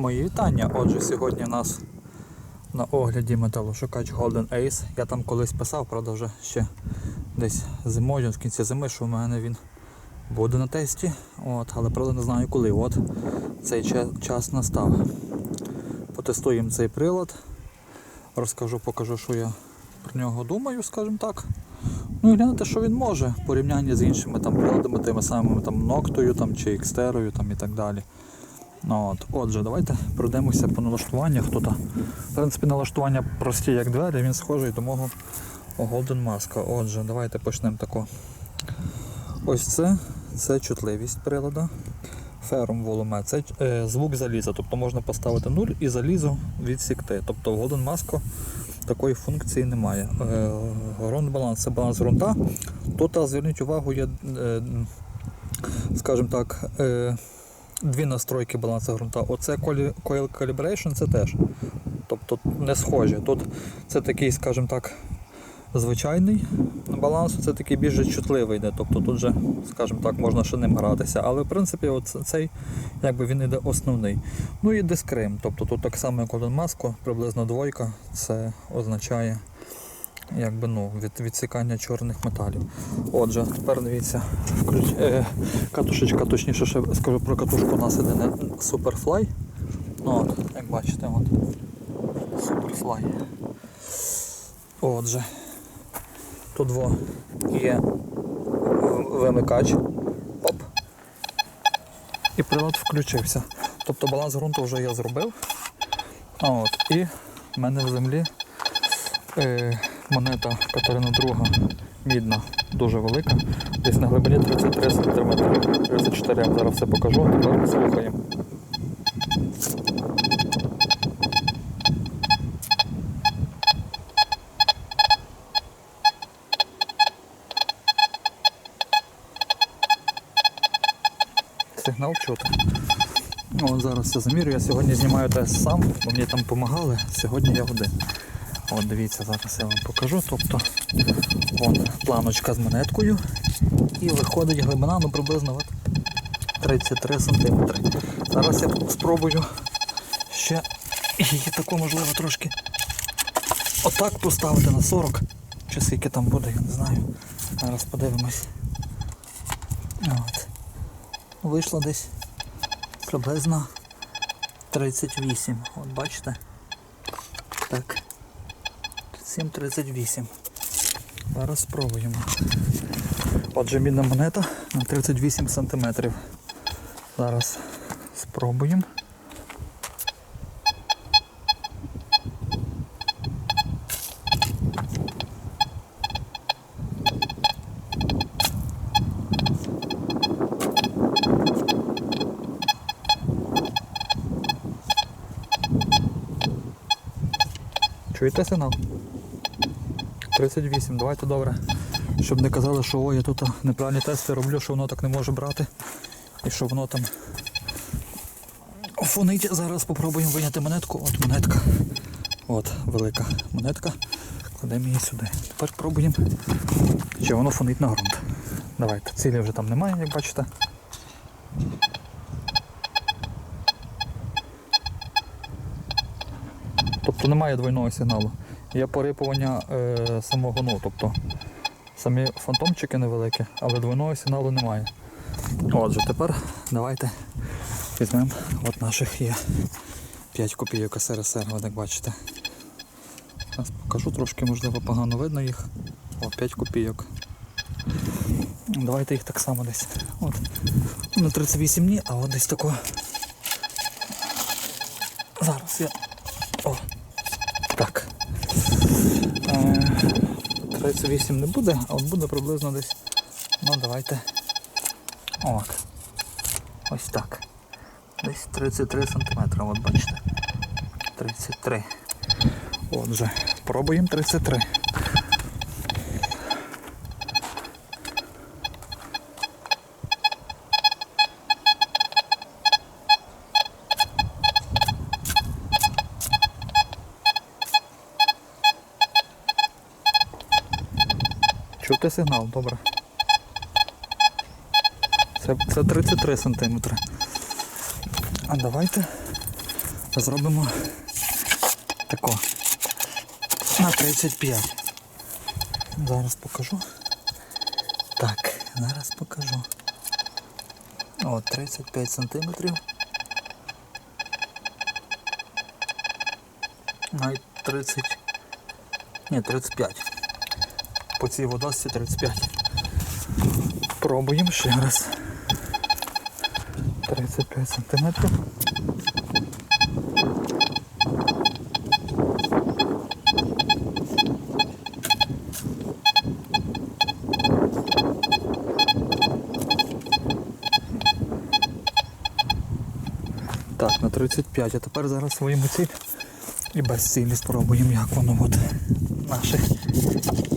Мої вітання. Отже, сьогодні у нас на огляді металошукач Golden Ace. Я там колись писав, правда, вже ще десь зимою, в кінці зими, що в мене він буде на тесті. От, але правда не знаю коли. От цей час настав. Потестуємо цей прилад. Розкажу, покажу, що я про нього думаю, скажімо так. Ну і глянути, що він може в порівнянні з іншими там приладами, тими самими там Ноктою там, чи Xterою там, і так далі. Ну, от. Отже, давайте пройдемося по налаштуваннях. Тут, в принципі, налаштування прості, як двері, він схожий до мого Golden Mask. Отже, давайте почнемо тако. Ось це, це чутливість прилада. Ферум воломе, це е, звук заліза. Тобто можна поставити 0 і залізо відсікти. Тобто в Golden Mask такої функції немає. Е, баланс це баланс ґрунта. Тут, зверніть увагу, є, е, скажімо так, е, дві настройки балансу ґрунта. Оце Coil Calibration це теж. Тобто не схожі. Тут це такий, скажімо так, звичайний баланс, це такий більш чутливий йде. Тобто тут же, скажімо так, можна ще ним гратися. Але в принципі цей якби він іде основний. Ну і дискрим. Тобто тут так само, як один маску, приблизно двойка, це означає якби, ну, від, відсікання чорних металів. Отже, тепер дивіться, е, катушечка, точніше ще скажу про катушку, у нас іде не Superfly. Ну, от, як бачите, от. Superfly. Отже, тут во є вимикач. Оп. І прилад включився. Тобто баланс ґрунту вже я зробив. От, і в мене в землі е, монета Катерина II мідна, дуже велика. Десь на глибині 33 см. 34 я зараз все покажу, тепер слухаємо. Сигнал чути. Ну, зараз все замірюю. Я сьогодні знімаю тест сам, бо мені там допомагали. Сьогодні я один. От дивіться, зараз я вам покажу. Тобто вон планочка з монеткою. І виходить глибина ну, приблизно от 33 см. Зараз я спробую ще її таку можливо трошки отак поставити на 40. Чи скільки там буде, я не знаю. Зараз подивимось. От. Вийшло десь приблизно 38. От бачите? Так. 7,38. Зараз спробуємо. Отже, мідна монета на 38 см. Зараз спробуємо. Чуєте сигнал? 38, давайте добре. Щоб не казали, що ой, я тут неправильні тести роблю, що воно так не може брати. І що воно там фонить. Зараз спробуємо виняти монетку. От монетка. От, велика монетка. Кладемо її сюди. Тепер пробуємо, чи воно фонить на ґрунт. Давайте. Цілі вже там немає, як бачите. Тобто немає двойного сигналу. Є порипування е, самого ну, тобто самі фантомчики невеликі, але двойного сигналу немає. Отже, тепер давайте візьмемо от наших є 5 копійок СРСР, от як бачите. Зараз покажу трошки, можливо, погано видно їх. О, 5 копійок. Давайте їх так само десь. От. На 38 ні, а от десь тако. Зараз я. О! Так. Е, 38 не буде, а от буде приблизно десь. Ну давайте. От. Ось так. Десь 33 см, от бачите. 33. Отже, пробуємо 33. Чути сигнал, добре. Це, це 33 см. А давайте зробимо тако. На 35. Зараз покажу. Так, зараз покажу. О, 35 сантиметрів. Навіть 30. Ні, 35. По цій водосці 35. Пробуємо ще раз. 35 сантиметрів. Так, на 35, а тепер зараз своїм ціль і без цілі спробуємо, як воно от наших 5 копійок.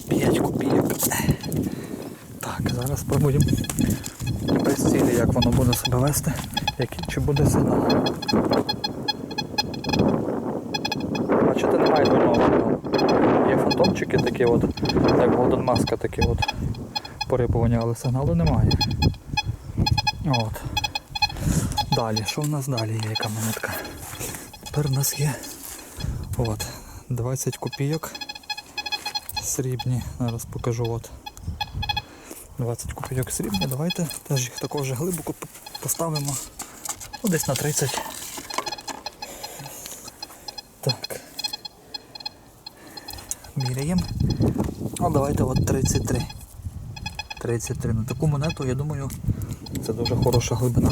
Так, зараз спробуємо без цілі, як воно буде себе вести, який чи буде сигнал. Бачите, немає двойного. Є фантомчики такі от, як Голден Маска такі от порипування, але сигналу немає. От. Далі, що в нас далі є яка монетка? Тепер у нас є от, 20 копійок срібні. Зараз покажу от. 20 копійок срібні. Давайте теж їх також глибоко поставимо. Ну, десь на 30. Так. Міряємо. А давайте от 33. 33. На таку монету, я думаю, це дуже хороша глибина.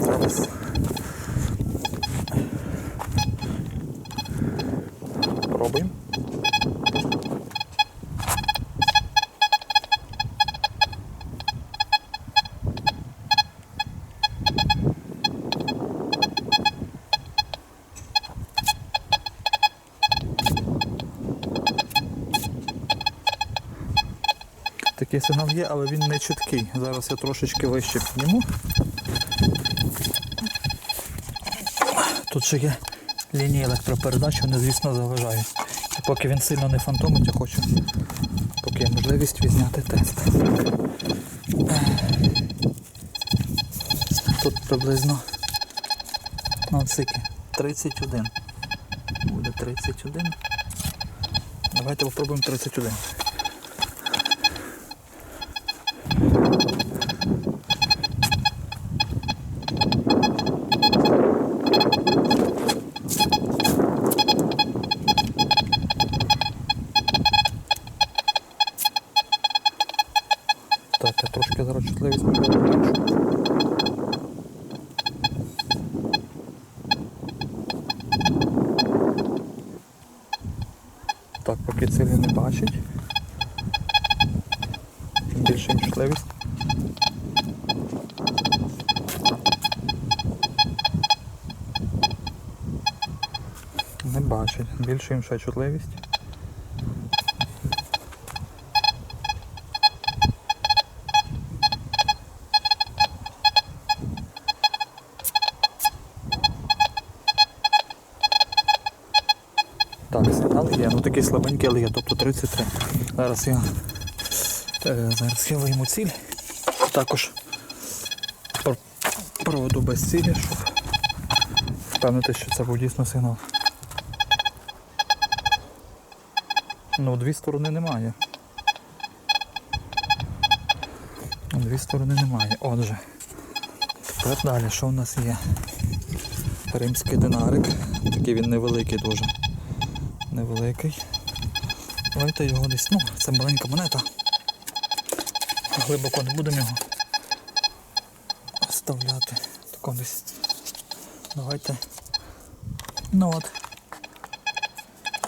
Зараз. Пробуємо. Такий сигнал є, але він не чіткий. Зараз я трошечки вище підніму. Тут ще є лінії електропередач, вони, звісно, заважають. І поки він сильно не фантомить, я хочу поки є можливість відзняти тест. Тут приблизно ну, скільки? 31. Буде 31. Давайте попробуємо 31. Так, я трошки зараз чутливість можливо зменшу. Так, поки цілі не бачить. Більше їм чутливість. Не бачить. Більше ще чутливість. Так, сигнал є, ну такий слабенький, але є, тобто 33. Зараз я е, зараз я вийму ціль. Також пр- проведу без цілі, щоб впевнити, що це був дійсно сигнал. Ну, дві сторони немає. Дві сторони немає. Отже. Тепер далі, що в нас є? Римський динарик. Такий він невеликий дуже невеликий. Давайте його десь, ну, це маленька монета. Глибоко не будемо його вставляти. Тако десь. Давайте. Ну от.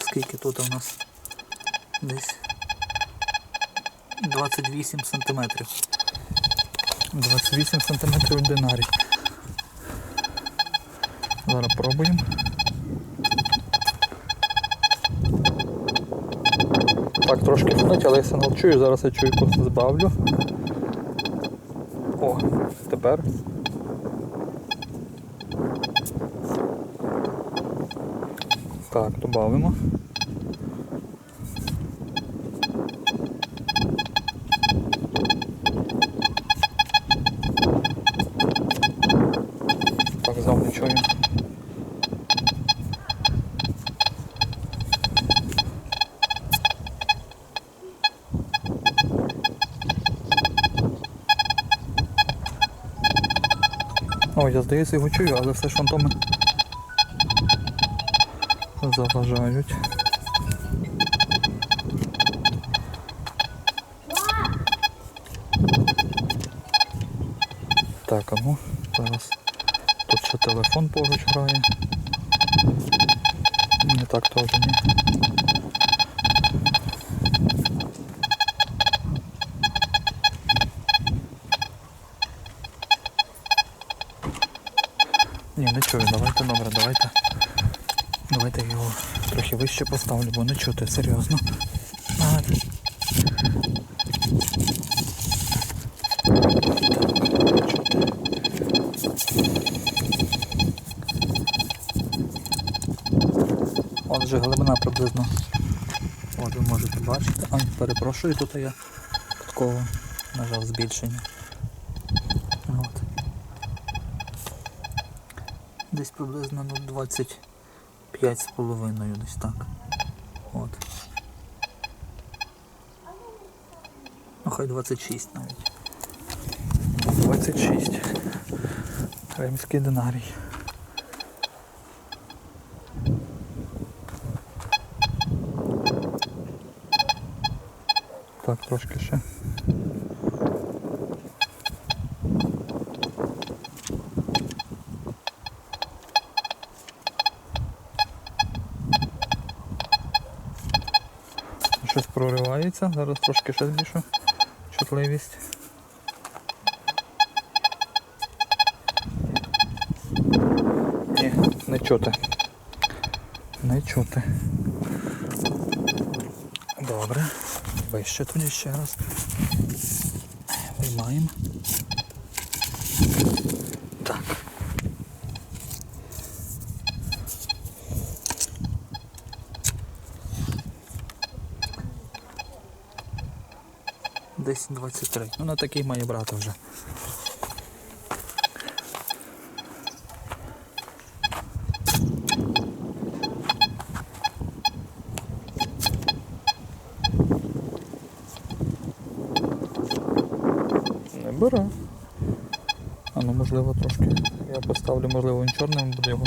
Скільки тут у нас? Десь 28 сантиметрів. 28 сантиметрів динарій. Зараз пробуємо. Так, трошки фонить, але я сигнал чую, зараз я чую просто збавлю. О, тепер. Так, додамо. Так, знов не чую. О, я здається його чую, але все ж фантоми заважають. Так, а ну, зараз. Тут ще телефон поруч грає. Не так теж ні не чую, давайте добре, давайте. Давайте я його трохи вище поставлю, бо не чути, серйозно. Отже, глибина приблизно. От ви можете бачити. А, перепрошую, тут я такого нажав збільшення. От. Десь приблизно ну, 25 з половиною, десь так. От. Ну хай 26 навіть. 26. Римський динарій. Так, трошки ще. Щось проривається, зараз трошки ще збільшу чутливість. Ні, не чути. Не чути. Добре. Вище тоді ще раз. Виймаємо. Так. Десь 23. Ну на такий має брати вже. Не бере. А ну можливо трошки. Я поставлю, можливо, він чорним буде його.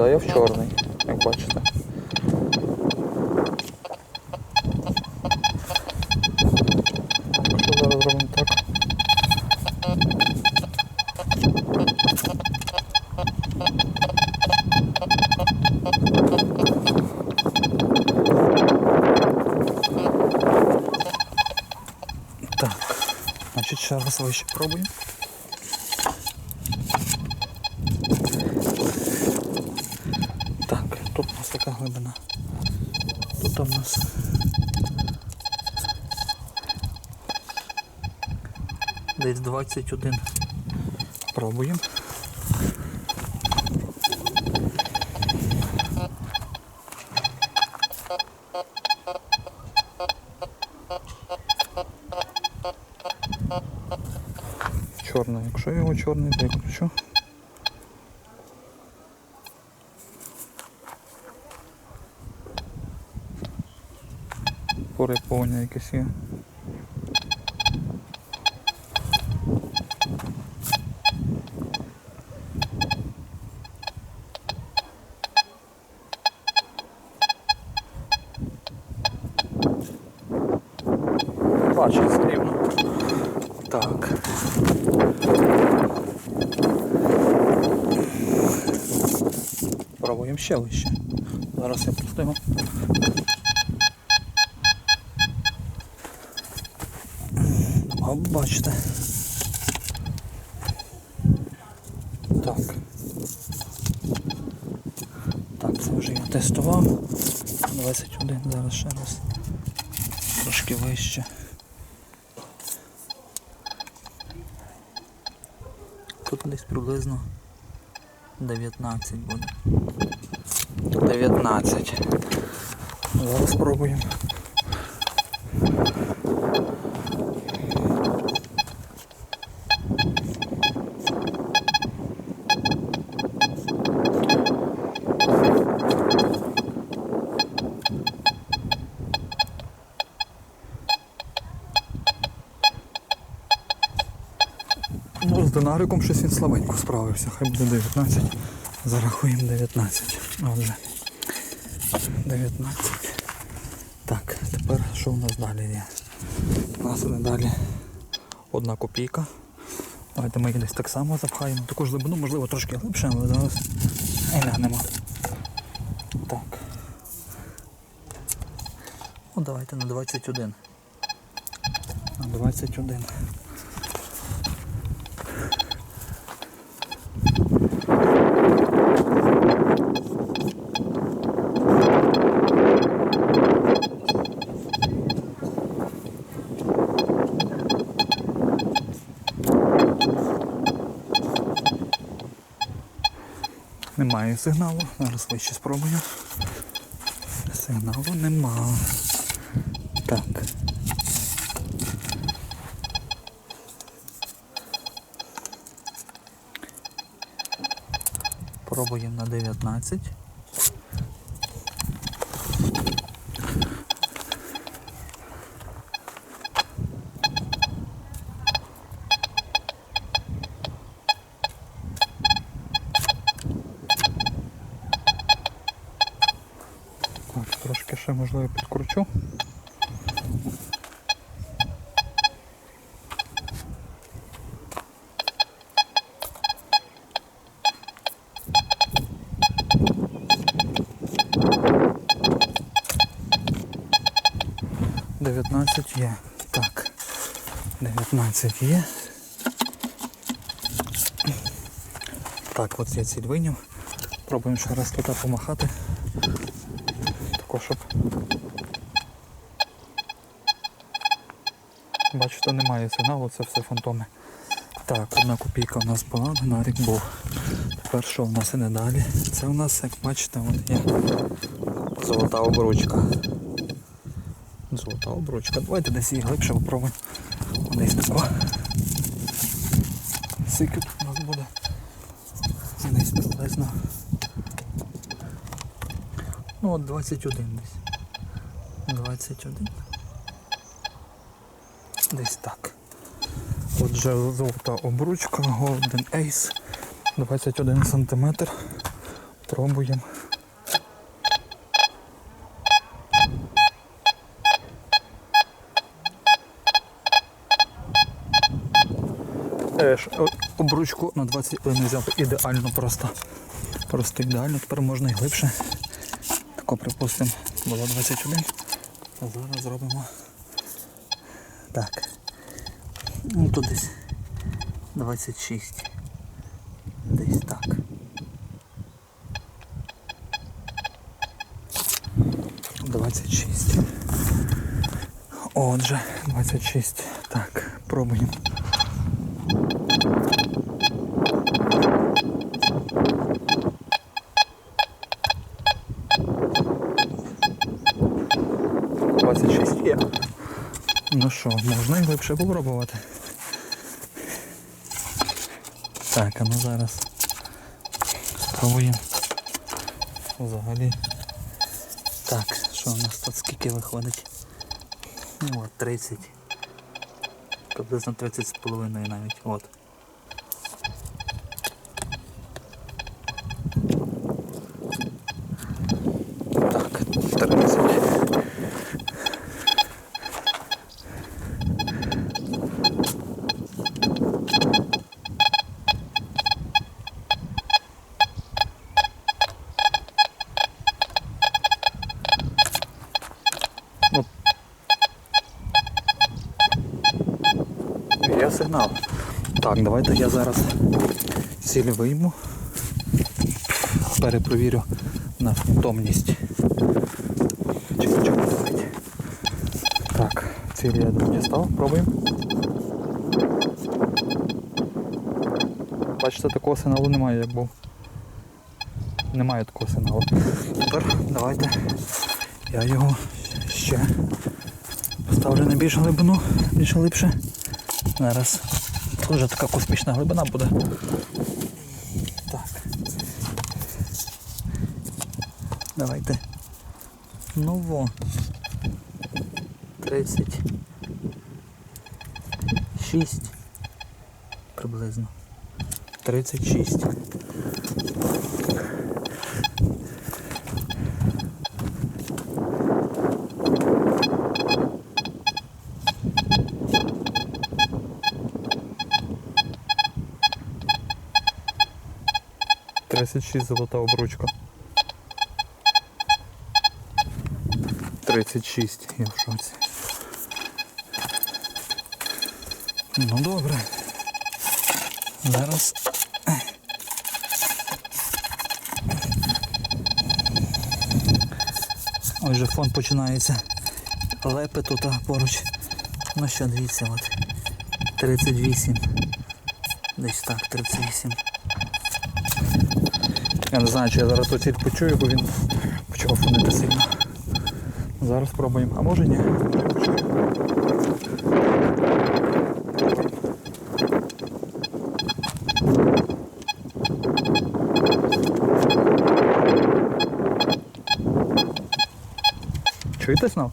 Кидаю в чорний, як бачите. Зараз зробимо так? Так, значить ще раз вище пробуємо. 21. Пробуємо. Чорний, якщо його чорний виключу. Переповнення якесь є. Пробуємо ще вище. Зараз я просто його. О, бачите. Так. Так, це вже я тестував. 21, зараз ще раз. Трошки вище. Тут десь приблизно 19 буде. 19. Зараз спробуємо. Ну, З динариком щось він слабенько справився, хай буде 19. Зарахуємо 19. Отже. 19. Так, тепер що у нас далі є? У нас іде далі одна копійка. Давайте ми її десь так само запхаємо. Таку ж глибину, можливо, трошки глибше, але зараз глянемо. Так. Ну, давайте на 21. На 21. Немає сигналу. Зараз вище спробую. Сигналу нема. Так. Пробуємо на 19. Так, трошки ще можливо. Дев'ятнадцять є. Так. Дев'ятнадцять є. Так, от я ціль вийняв. Пробуємо ще раз тут помахати. Тако, щоб. Бачите, немає сигналу, це все фантоми. Так, одна копійка у нас була, динарик був. Тепер що в нас іде далі? Це у нас, як бачите, от є золота обручка. Золота обручка. Давайте десь її глибше попробуємо. Десь тако. Скільки тут у нас буде? Десь приблизно. Ну от 21 десь. 21. Десь так. Отже, золота обручка, Golden Ace. 21 см. Пробуємо. Обручку на 21 взяв ідеально просто. Просто ідеально, тепер можна і глибше. Тако, припустимо, було 21. А зараз зробимо так. Ну тут десь 26. Десь так. Двадцять шість. Отже, 26. Так, пробуємо. Двадцять шість є. Ну що, можна і глибше попробувати. Так, а ну зараз спробуємо. Взагалі. Так, що у нас тут скільки виходить? Ну от 30. Приблизно 30 з половиною навіть. От. Так, 30. Ну, Є сигнал. Так, давайте я зараз ціль вийму. Перепровірю на фантомність. Чекай, давайте. Так, ціль я дістав, пробуємо. Бачите, такого сигналу немає, як був. Немає такого сигналу. Тепер давайте я його ще поставлю на більш глибину, більш глибше. Зараз тут вже така космічна глибина буде. Так. Давайте. Ну во. 36 приблизно. 36. Тридцять шість золота обручка. Тридцять шість, я в шоці. Ну добре. Зараз. Ось же фон починається. Лепи тут поруч. Ну що, дивіться, от. 38. Десь так, 38. Я не знаю, чи я зараз оціль почую, бо він почав фонити сильно. Зараз спробуємо. А може ні? Чуєте знов?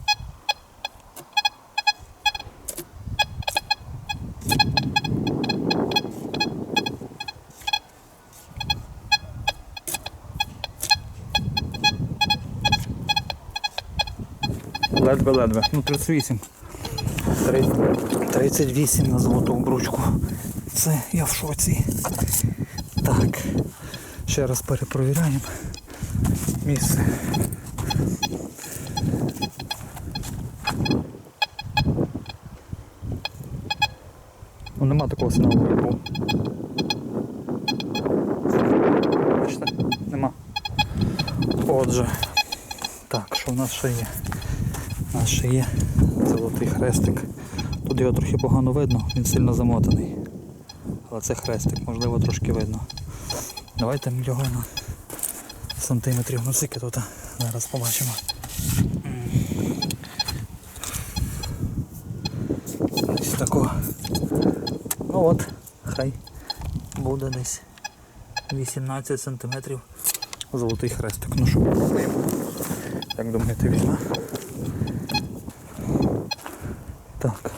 Ледве-ледве. Ну 38. 38 на золоту обручку. Це я в шоці. Так. Ще раз перепровіряємо місце. Ну нема такого сигналу, як. Бачите? Нема. Отже. Так, що в нас ще є? Ще є золотий хрестик. Тут його трохи погано видно, він сильно замотаний. Але це хрестик, можливо, трошки видно. Давайте ми його на сантиметрів ну тут. Зараз побачимо. Ось такого. Ну от, хай буде десь 18 сантиметрів золотий хрестик. Ну що. Як думаєте, візьме? Так.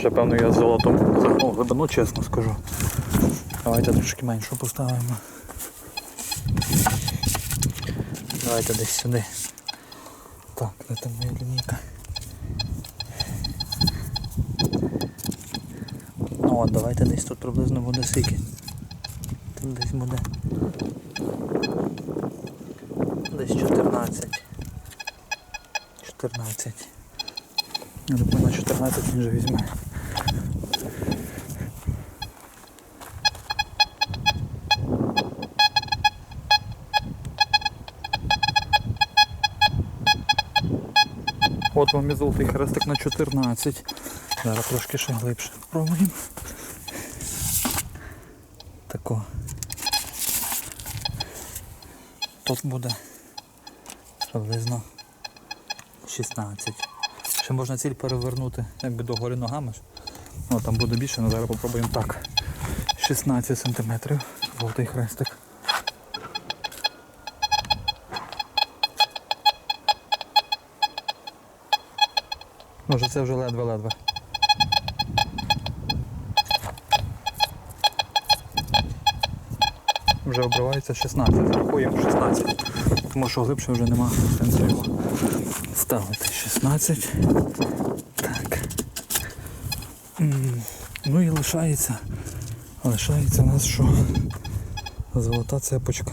Вже певно я з золотом загнув глибину, чесно скажу. Давайте трошки меншу поставимо. Давайте десь сюди. Так, де там моя лінійка? Ну от, давайте десь тут приблизно буде скільки. Тут десь буде. Десь 14. 14. Я думаю, на 14 він вже візьме. От вам золотий хрестик на 14. Зараз трошки ще глибше спробуємо. Тако. Тут буде приблизно 16. Ще можна ціль перевернути якби догори ногами. Ну, там буде більше, але зараз попробуємо так. 16 сантиметрів. Золотий хрестик. Може це вже ледве-ледве. Вже обривається 16, зарахуємо 16. Тому що глибше вже нема сенсу його ставити. 16. Так. Ну і лишається. Лишається у нас що? Золота цепочка.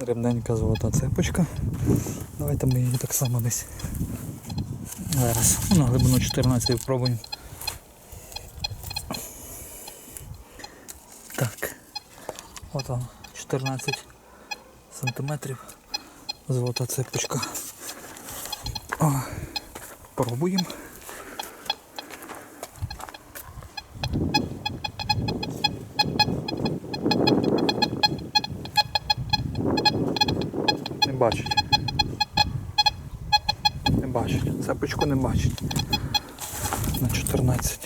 Дрібненька золота цепочка. Давайте ми її так само десь. Зараз. Ну, на глибину 14 спробуємо. Так. От он 14 сантиметрів. Золота цепочка. О, пробуємо. Не бачить. Не бачить. Цепочку не бачить. На 14.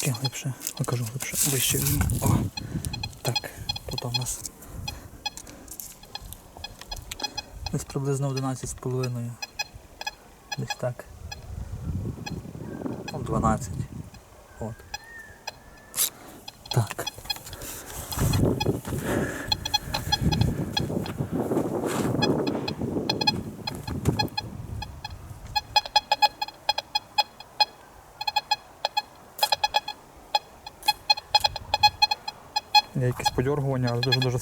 Трошки глибше. Покажу глибше. Вище. О. Так, тут у нас Десь приблизно 11,5. Десь так. Ну, 12. От. Так. Є якісь подьоргування, але дуже-дуже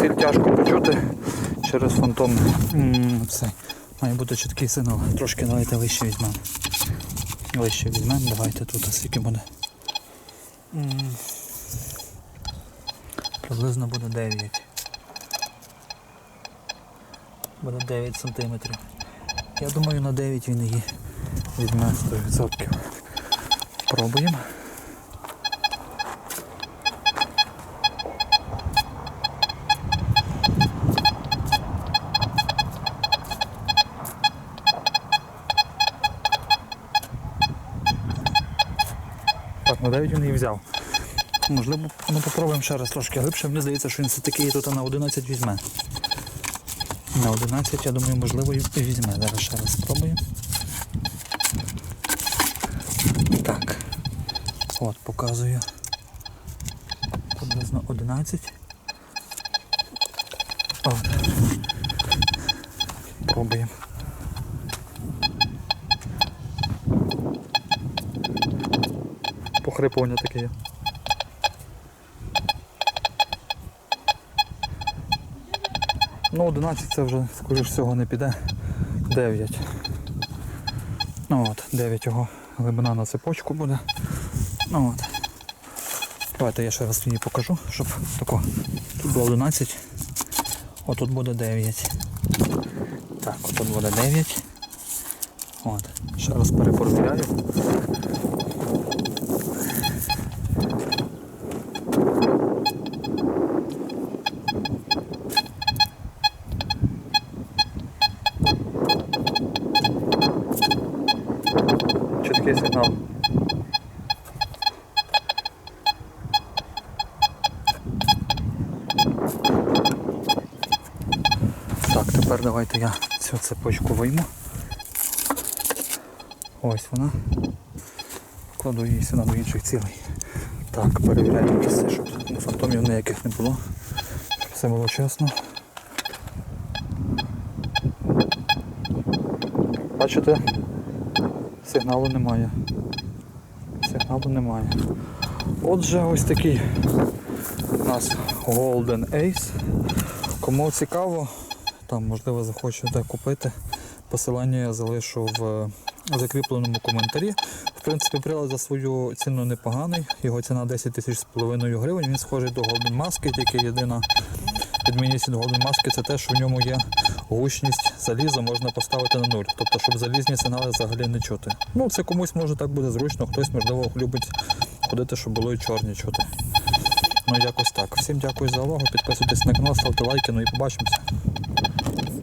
ціль тяжко почути через фантом. Це має бути чіткий сигнал. Трошки давайте вище візьмемо. Вище візьмемо, давайте тут скільки буде. Приблизно буде 9. Буде 9 сантиметрів. Я думаю на 9 він її візьме 100%. Пробуємо. Ну 9 він її взяв. Можливо, ну попробуємо ще раз трошки глибше. Мені здається, що він все-таки тут на 11 візьме. На 11, я думаю, можливо, і візьме. Зараз ще раз спробую. Так. От, показую. Приблизно 11. От. Пробуємо. Похрипування таке є. Ну, 11 це вже, скоріш всього, не піде. 9. Ну от, 9 його глибина на цепочку буде. Ну от. Давайте я ще раз її покажу, щоб тако. Тут було 11. Отут буде 9. Так, отут буде 9. От. Ще раз перепровіряю. Чіткий сигнал. Так, тепер давайте я цю цепочку вийму. Ось вона. Кладу її сюди до інших цілей. Так, перевіряю місце, щоб фантомів ніяких не було. Щоб все було чесно. Бачите? Сигналу немає. Сигналу немає. Отже, ось такий у нас Golden Ace. Кому цікаво, там можливо захочете купити. Посилання я залишу в закріпленому коментарі. В принципі, прилад за свою ціну непоганий. Його ціна 10 тисяч з половиною гривень. Він схожий до Golden Mask, тільки єдина відмінність від Golden Mask це те, що в ньому є гучність заліза, можна поставити на нуль. Тобто, щоб залізні сигнали взагалі не чути. Ну, це комусь може так буде зручно, хтось, можливо, любить ходити, щоб було і чорні чути. Ну, якось так. Всім дякую за увагу. Підписуйтесь на канал, ставте лайки, ну і побачимося.